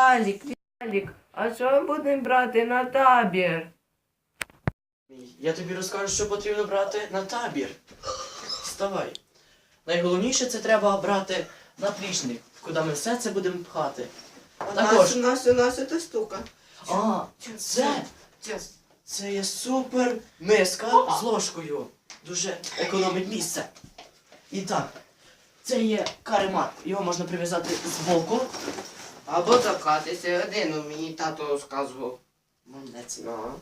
Валік, Валік, а що ми будемо брати на табір? Я тобі розкажу, що потрібно брати на табір. Вставай. Найголовніше це треба брати наплічник, куди ми все це будемо пхати. Також. Наша, наша та штука. А, це, це є супер миска з ложкою. Дуже економить місце. І так, це є каремат. Його можна прив'язати збоку. Або закати середину, мені тато розказував. Молодець. Ну.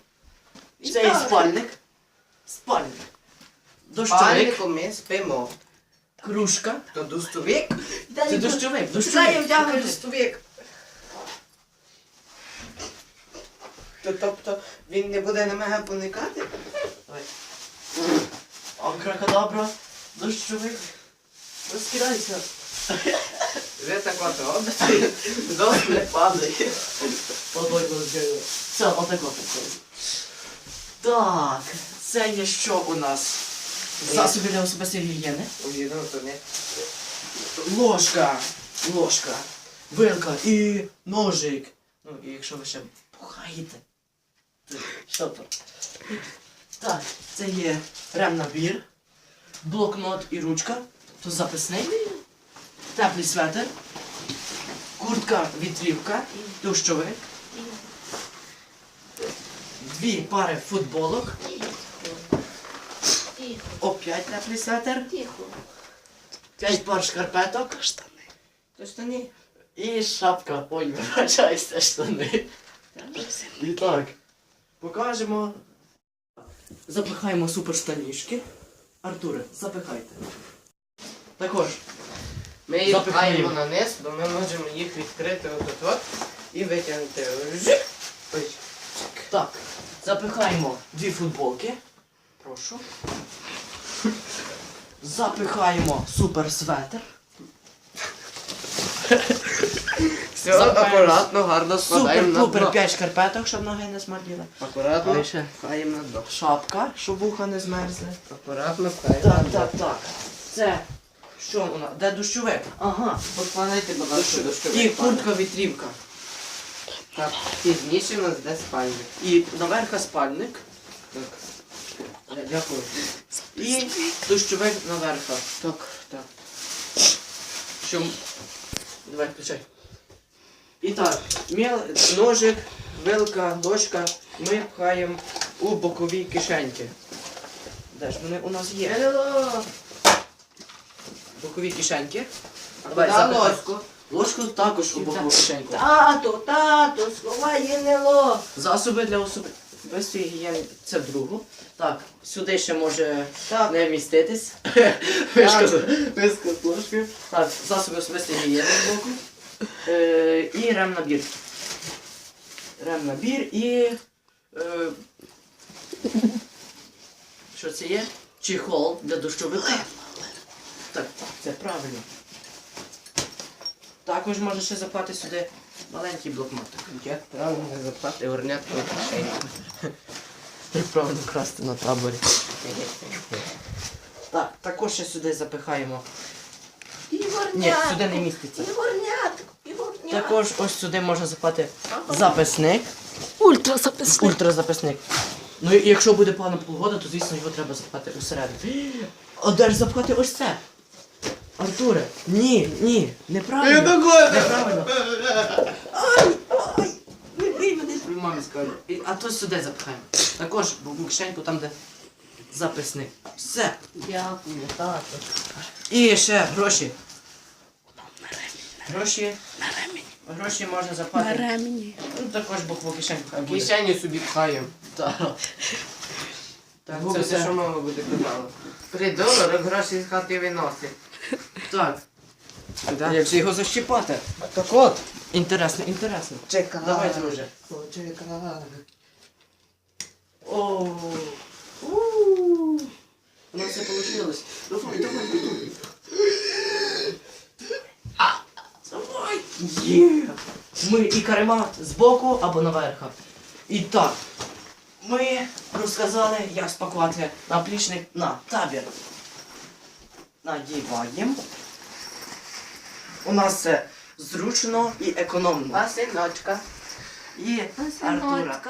Це є спальник. Спальник. Дощовик. Пальником ми спимо. Кружка. То дустовик? Це дощовик. Дощовик. вдягну Покажи. То, тобто він не буде на мене поникати? Давай. Абракадабра, дощовик. Розкидайся. Ви так от робите, дощ не падає. Все, отако приходить. Так, це є що у нас? Засоби для особистої гігієни. Ой, ну то не. Ложка. Ложка. Вилка і ножик. Ну, і якщо ви ще пухаєте. то Так, це є ремнабір, блокнот і ручка. То записний. Теплий светр. Куртка вітрівка. Дощовик. Дві пари футболок. Опять теплий светр. П'ять пар шкарпеток. Штани. І шапка, ой, вибачайся, штани. І так, покажемо. Запихаємо суперштанішки. Артуре, запихайте. Також Ми їх Запихаємо. пхаємо на низ, бо ми можемо їх відкрити отут от і витягнути. Жик! Ой. так, запихаємо дві футболки. Прошу. Запихаємо супер светр. Все, акуратно, гарно складаємо на Супер-пупер дно. 5 шкарпеток, щоб ноги не смерділи. Акуратно ще пхаємо на дно. Шапка, щоб вуха не змерзли. Акуратно пхаємо на Так, дно. так, так. Це. Що нас? Де дощовик? Ага. Покладайте, будь ласка, дощовик. І куртка вітрівка. Так, пізніше у нас де спальник. І наверха спальник. Так, Е, Дякую. І дощовик наверха. так, так. Що... Давай, включай. І так, мел... ножик, вилка, дошка ми пхаємо у бокові кишеньки. Де ж вони у нас є? Ело! Бокові кишеньки. Давай, куди запихай. ложку? Ложку також у бокову кишеньку. Тато, тато, сховай єнело. Засоби для особистої гігієни це в другу. Так, сюди ще може Так. не вміститись. Вишка з- Вишка з ложкою. Так, засоби особистої гігієни з боку. Е, і ремнабір. Ремнабір і. Е, що це є? Чехол для дощовика. Правильно. Також може ще запхати сюди маленький блокнотик. Як правильно запхати горнятку в кишеньку? Як правильно красти на таборі. Так, також ще сюди запихаємо. Ні, сюди не міститься. Ігорнятко, ігорнятко. Також ось сюди можна запхати записник, Ультразаписник. ультразаписник. Ну і якщо буде погана погода, то звісно його треба запхати усередину. А де ж запхати ось це? Артуре, ні, ні, неправильно. Неправильно. Ай, ай, не бий мене. Твою мамі скажу. І- А то сюди запхаємо. Також в кишеньку там, де записник. Все. Дякую, тато. І ще гроші. Гроші. Гроші можна На запхати. ремені. Ну також бокову кишеньку хай буде. Кишеню собі пхаємо. Так. Так, це все, що мама буде казала. Три долари гроші з хати виносить. Так. Да. Як же його защіпати? Так от. Інтересно, інтересно. Чекай. Давай, друже. Чекай. О. У. У нас все вийшло. Давай, давай, давай. А, Давай. Є. Ми і каремат збоку або наверха. І так. Ми розказали, як спакувати наплічник на табір. Надіваємо. У нас це зручно і економно. А синочка? І Артура.